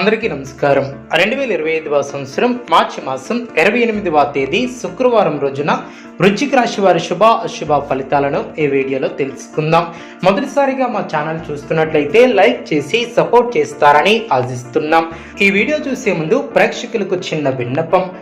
అందరికీ నమస్కారం. రెండు వేల ఇరవై ఐదవ సంవత్సరం మార్చి మాసం ఇరవై ఎనిమిదవ తేదీ శుక్రవారం రోజున వృశ్చిక రాశి వారి శుభ అశుభ ఫలితాలను ఈ వీడియోలో తెలుసుకుందాం. మొదటిసారిగా మా ఛానల్ చూస్తున్నట్లయితే లైక్ చేసి సపోర్ట్ చేస్తారని ఆశిస్తున్నాం. ఈ వీడియో చూసే ముందు ప్రేక్షకులకు చిన్న విన్నపం.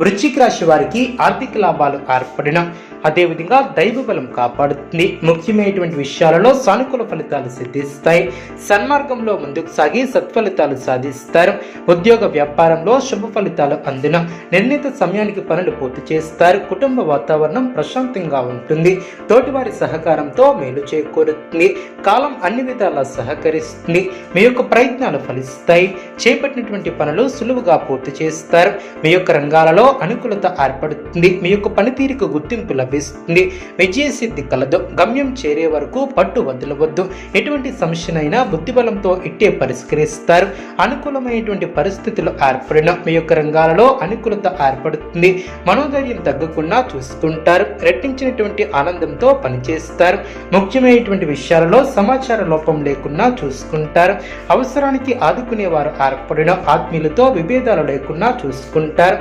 వృశ్చిక రాశి వారికి ఆర్థిక లాభాలు ఏర్పడిన అదేవిధంగా దైవ బలం కాపాడుతుంది. ముఖ్యమైనటువంటి విషయాలలో సానుకూల ఫలితాలు సిద్ధిస్తాయి. సన్మార్గంలో ముందుకు సాగి సత్ఫలితాలు సాధిస్తారు. ఉద్యోగ వ్యాపారంలో శుభ ఫలితాలు అందిన నిర్ణీత సమయానికి పనులు పూర్తి చేస్తారు. కుటుంబ వాతావరణం ప్రశాంతంగా ఉంటుంది. తోటివారి సహకారంతో మేలు చేకూరుతుంది. కాలం అన్ని విధాలా సహకరిస్తుంది. మీ యొక్క ప్రయత్నాలు ఫలిస్తాయి. చేపట్టినటువంటి పనులు సులువుగా పూర్తి చేస్తారు. మీ యొక్క రంగాలలో అనుకూలత ఏర్పడుతుంది. మీ యొక్క పనితీరుకు గుర్తింపు లభిస్తుంది. విజయసిద్ధి కలదు గమ్యం చేరే వరకు పట్టు వదలవద్దు. ఎటువంటి సమస్యనైనా బుద్ధిబలంతో ఇట్టే పరిష్కరిస్తారు. అనుకూలమైనటువంటి పరిస్థితులు ఏర్పడిన మీ యొక్క రంగాలలో అనుకూలత ఏర్పడుతుంది. మనోధైర్యం తగ్గకుండా చూసుకుంటారు. రెట్టించినటువంటి ఆనందంతో పనిచేస్తారు. ముఖ్యమైనటువంటి విషయాలలో సమాచార లోపం లేకుండా చూసుకుంటారు. అవసరానికి ఆదుకునేవారు ఏర్పడిన ఆత్మీయులతో విభేదాలు లేకుండా చూసుకుంటారు.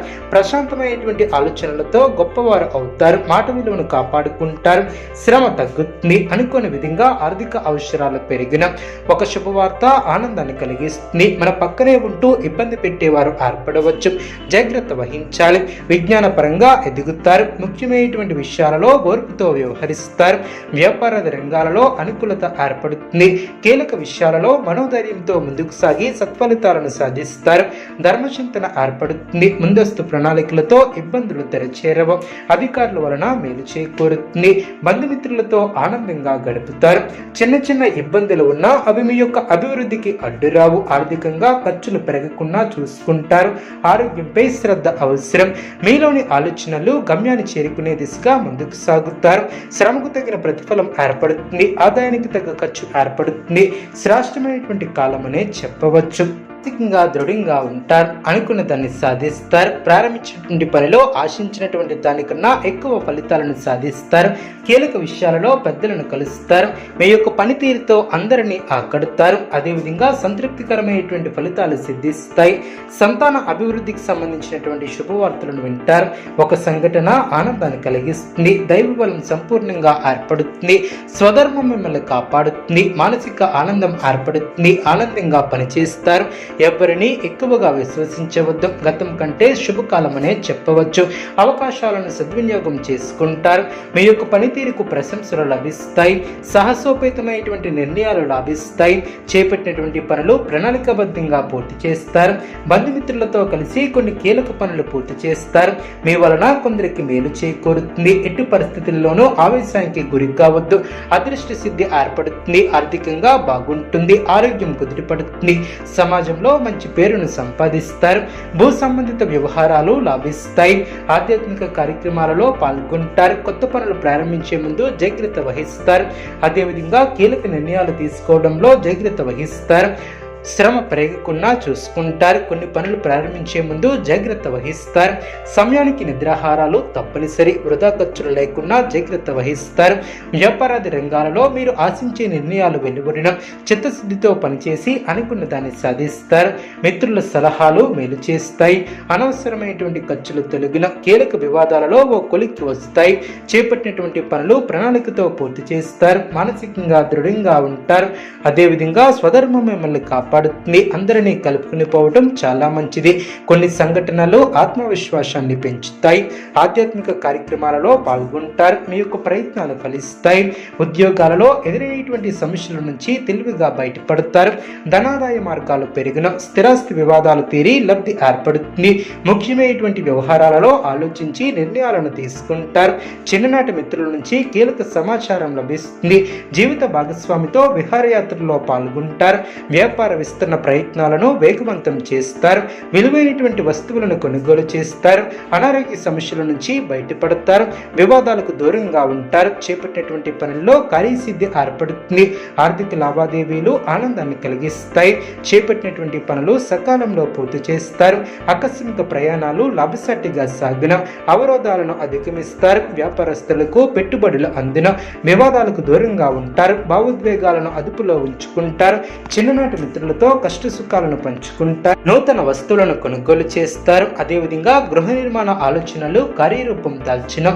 ప్రశాంతమైనటువంటి ఆలోచనలతో గొప్పవారు అవుతారు మాట విలువను కాపాడుకుంటారు శ్రమ తగ్గుతుంది అనుకోని విధంగా ఆర్థిక అవసరాలు పెరిగిన ఒక శుభవార్త ఆనందాన్ని కలిగిస్తుంది. మన పక్కనే ఉంటూ ఇబ్బంది పెట్టేవారు ఏర్పడవచ్చు. జాగ్రత్త వహించాలి. విజ్ఞాన పరంగా ఎదుగుతారు. ముఖ్యమైనటువంటి విషయాలలో ఓర్పుతో వ్యవహరిస్తారు. వ్యాపార రంగాలలో అనుకూలత ఏర్పడుతుంది. కీలక విషయాలలో మనోధైర్యంతో ముందుకు సాగి సత్ఫలితాలను సాధిస్తారు. ధర్మచింతన ఏర్పడుతుంది. ముందస్తు ప్రణాళిక ప్రణాళికలతో ఇబ్బందులు తెరచేరవు. అధికారుల వలన మేలు చేకూరుతుంది. బంధుమిత్రులతో ఆనందంగా గడుపుతారు. చిన్న చిన్న ఇబ్బందులు ఉన్నా అవి మీ యొక్క అభివృద్ధికి అడ్డురావు ఆర్థికంగా ఖర్చులు పెరగకుండా చూసుకుంటారు. ఆరోగ్యంపై శ్రద్ధ అవసరం. మీలోని ఆలోచనలు గమ్యాన్ని చేరుకునే దిశగా ముందుకు సాగుతారు. శ్రమకు తగిన ప్రతిఫలం ఏర్పడుతుంది. ఆదాయానికి తగ్గ ఖర్చు ఏర్పడుతుంది. శ్రేష్టమైనటువంటి కాలం అనే చెప్పవచ్చు. ఆర్థికంగా దృఢంగా ఉంటారు. అనుకున్న దాన్ని సాధిస్తారు. ప్రారంభించినటువంటి పనిలో ఆశించినటువంటి దానికన్నా ఎక్కువ ఫలితాలను సాధిస్తారు. కీలక విషయాలలో పెద్దలను కలుస్తారు. మీ యొక్క పనితీరుతో అందరినీ ఆకడుతారు. అదేవిధంగా సంతృప్తికరమైనటువంటి ఫలితాలు సిద్ధిస్తాయి. సంతాన అభివృద్ధికి సంబంధించినటువంటి శుభవార్తలను వింటారు. ఒక సంఘటన ఆనందాన్ని కలిగిస్తుంది. దైవ బలం సంపూర్ణంగా ఏర్పడుతుంది. స్వధర్మం మిమ్మల్ని కాపాడుతుంది. మానసిక ఆనందం ఏర్పడుతుంది. ఆనందంగా పనిచేస్తారు. ఎవరిని ఎక్కువగా విశ్వసించవద్దు. గతం కంటే శుభకాలం అనే చెప్పవచ్చు. అవకాశాలను సద్వినియోగం చేసుకుంటారు. మీ యొక్క పనితీరుకు ప్రశంసలు లభిస్తాయి. సాహసోపేతమైనటువంటి నిర్ణయాలు లాభిస్తాయి. చేపట్టినటువంటి పనులు ప్రణాళికబద్ధంగా పూర్తి చేస్తారు. బంధుమిత్రులతో కలిసి కొన్ని కీలక పనులు పూర్తి చేస్తారు. మీ వలన కొందరికి మేలు చేకూరుతుంది. ఎట్టి పరిస్థితుల్లోనూ ఆవేశానికి గురి కావద్దు. అదృష్ట సిద్ధి ఏర్పడుతుంది. ఆర్థికంగా బాగుంటుంది. ఆరోగ్యం కుదిరిపడుతుంది సమాజంలో మంచి పేరును సంపాదిస్తారు. భూ సంబంధిత వ్యవహారాలు లాభిస్తాయి. ఆధ్యాత్మిక కార్యక్రమాలలో పాల్గొంటారు. కొత్త పనులు ప్రారంభించే ముందు జాగ్రత్త వహిస్తారు. అదేవిధంగా కీలక నిర్ణయాలు తీసుకోవడంలో జాగ్రత్త వహిస్తారు. శ్రమ పెరగకుండా చూసుకుంటారు. కొన్ని పనులు ప్రారంభించే ముందు జాగ్రత్త వహిస్తారు. సమయానికి నిద్రాహారాలు తప్పనిసరి. వృధా ఖర్చులు లేకుండా జాగ్రత్త వహిస్తారు. వ్యాపారాది రంగాలలో మీరు ఆశించే నిర్ణయాలు వెలువడిన చిత్తశుద్ధితో పనిచేసి అనుకున్న దాన్ని సాధిస్తారు. మిత్రుల సలహాలు మేలు చేస్తాయి. అనవసరమైనటువంటి ఖర్చులు తొలగిన కీలక వివాదాలలో ఓ కొలిక్కి వస్తాయి. చేపట్టినటువంటి పనులు ప్రణాళికతో పూర్తి చేస్తారు. మానసికంగా దృఢంగా ఉంటారు. అదేవిధంగా స్వధర్మం మిమ్మల్ని కాపాడు కాపాడుతుంది. అందరినీ కలుపుకుని పోవటం చాలా మంచిది. కొన్ని సంఘటనలు ఆత్మవిశ్వాసాన్ని పెంచుతాయి. ఆధ్యాత్మిక కార్యక్రమాలలో పాల్గొంటారు. మీ యొక్క ప్రయత్నాలు ఫలిస్తాయి. ఉద్యోగాలలో ఎదురయ్యేటువంటి సమస్యల నుంచి తెలివిగా బయటపడతారు. ధనాదాయ మార్గాలు పెరిగిన స్థిరాస్తి వివాదాలు తీరి లబ్ధి ఏర్పడుతుంది. ముఖ్యమైనటువంటి వ్యవహారాలలో ఆలోచించి నిర్ణయాలను తీసుకుంటారు. చిన్ననాటి మిత్రుల నుంచి కీలక సమాచారం లభిస్తుంది. జీవిత భాగస్వామితో విహారయాత్రలో పాల్గొంటారు. వ్యాపార విస్తరణ ప్రయత్నాలను వేగవంతం చేస్తారు. విలువైనటువంటి వస్తువులను కొనుగోలు చేస్తారు. అనారోగ్య సమస్యల నుంచి బయటపడతారు. వివాదాలకు దూరంగా ఉంటారు. చేపట్టినటువంటి పనుల్లో కార్యసిద్ధి ఏర్పడుతుంది. ఆర్థిక లావాదేవీలు ఆనందాన్ని కలిగిస్తాయి. చేపట్టినటువంటి పనులు సకాలంలో పూర్తి చేస్తారు. ఆకస్మిక ప్రయాణాలు లాభసాటిగా సాగిన అవరోధాలను అధిగమిస్తారు. వ్యాపారస్తులకు పెట్టుబడులు అందిన వివాదాలకు దూరంగా ఉంటారు. భావోద్వేగాలను అదుపులో ఉంచుకుంటారు. చిన్ననాటి మిత్రులతో కష్ట సుఖాలను పంచుకుంటారు నూతన వస్తువులను కొనుగోలు చేస్తారు. అదేవిధంగా గృహ నిర్మాణ ఆలోచనలు కార్యరూపం దాల్చిన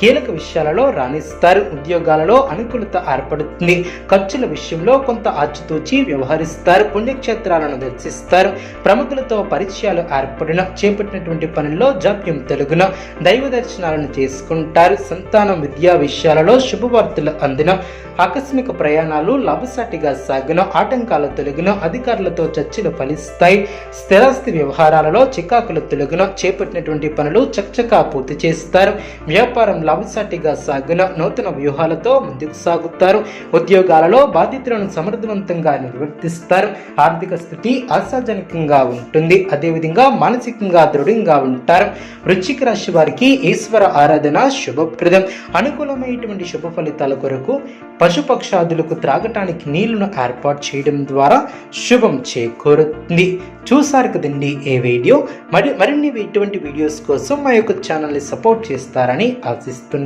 కీలక విషయాలలో రాణిస్తారు. ఉద్యోగాలలో అనుకూలత ఏర్పడుతుంది. ఖర్చుల విషయంలో కొంత ఆచితూచి వ్యవహరిస్తారు. పుణ్యక్షేత్రాలను దర్శిస్తారు. ప్రముఖులతో పరిచయాలు ఏర్పడిన చేపట్టినటువంటి పనుల్లో జాప్యం తెలుగున దైవ దర్శనాలను చేసుకుంటారు. సంతానం విద్యా విషయాలలో శుభవార్తలు అందిన ఆకస్మిక ప్రయాణాలు లాభసాటిగా సాగిన ఆటంకాలు తొలగిన అధికారులతో చర్చలు ఫలిస్తాయి. స్థిరాస్తి వ్యవహారాలలో చికాకులు తొలగిన చేపట్టినటువంటి పనులు చకచకా పూర్తి చేస్తారు. వ్యాపారం లాభసాటిగా సాగిన నూతన వ్యూహాలతో ముందుకు సాగుతారు. ఉద్యోగాలలో బాధ్యతలను సమర్థవంతంగా నిర్వర్తిస్తారు. ఆర్థిక స్థితి ఆశాజనకంగా ఉంటుంది. అదేవిధంగా మానసికంగా దృఢంగా ఉంటారు. వృశ్చిక రాశి వారికి ఈశ్వర ఆరాధన శుభప్రదం. అనుకూలమైనటువంటి శుభ ఫలితాల కొరకు పశుపక్షాదులకు త్రాగటానికి నీళ్ళను ఏర్పాటు చేయడం ద్వారా శుభం చేకూరుతుంది. చూసారు కదండి ఏ వీడియో? మరి మరిన్ని ఇటువంటి వీడియోస్ కోసం మా యొక్క ఛానల్ని సపోర్ట్ చేస్తారని ఆశిస్తున్నాను